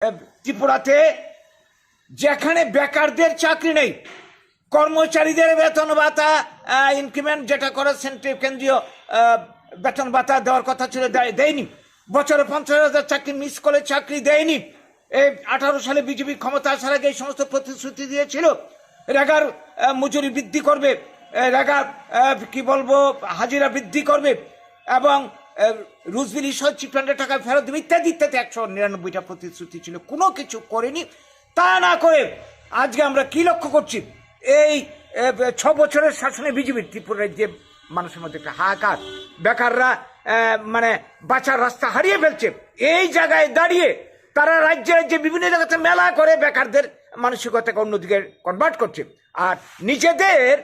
ত্রিপুরাতে যেখানে বেকারদের চাকরি নেই, কর্মচারীদের বেতন ভাতা ইনক্রিমেন্ট যেটা করে সেন্ট্রাল কেন্দ্রীয় বেতন ভাতা দেওয়ার কথা ছিল, দেয়- দেয়নি। বছরে পঞ্চাশ হাজার চাকরি মিস করে চাকরি দেয়নি। এই আঠারো সালে বিজেপি ক্ষমতা আসার আগে এই সমস্ত প্রতিশ্রুতি দিয়েছিল। রেগার মজুরি বৃদ্ধি করবে রেগার কি বলব, হাজিরা বৃদ্ধি করবে এবং রুজবিলি সহ চিপলান্ডের টাকা ফেরত দেবে ইত্যাদি ইত্যাদি। একশো নিরানব্বইটা প্রতিশ্রুতি ছিল। কোনো কিছু করেনি। তা না করে আজকে আমরা কি লক্ষ্য করছি? এই ছ বছরের শাসনে বিজেপি ত্রিপুরার যে মানুষের মধ্যে একটা হাহাকার। বেকাররা মানে বাঁচার রাস্তা হারিয়ে ফেলছে। এই জায়গায় দাঁড়িয়ে তারা রাজ্যে রাজ্যে বিভিন্ন জায়গাতে মেলা করে বেকারদের মানসিকতাকে অন্যদিকে কনভার্ট করছে। আর নিজেদের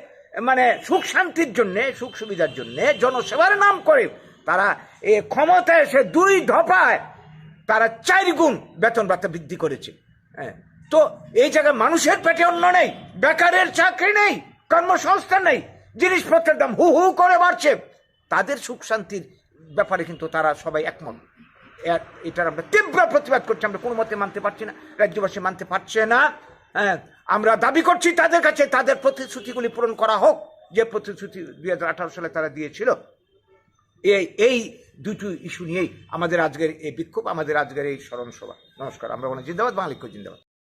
মানে সুখ শান্তির জন্যে, সুখ সুবিধার জন্যে জনসেবার নাম করে তারা এ ক্ষমতায় এসে দুই দফায় তারা চার গুণ বেতন ভাতা বৃদ্ধি করেছে। হ্যাঁ। তো এই জায়গায় মানুষের পেটে অন্য নেই, বেকারের চাকরি নেই, কর্মসংস্থান নেই, জিনিসপত্রের দাম হু হু করে বাড়ছে। তাদের সুখ শান্তির ব্যাপারে কিন্তু তারা সবাই একমত। এটার আমরা তীব্র প্রতিবাদ করছি, আমরা কোনো মতে মানতে পারছি না, রাজ্যবাসী মানতে পারছে না। হ্যাঁ আমরা দাবি করছি তাদের কাছে, তাদের প্রতিশ্রুতিগুলি পূরণ করা হোক, যে প্রতিশ্রুতি দুই হাজার আঠারো সালে তারা দিয়েছিল। এই এই দুটো ইস্যু নিয়েই আমাদের আজকের এই বিক্ষোভ, আমাদের আজকের এই স্মরণ সভা নমস্কার, আমরা বলি জিন্দাবাদ মালিক জিন্দাবাদ।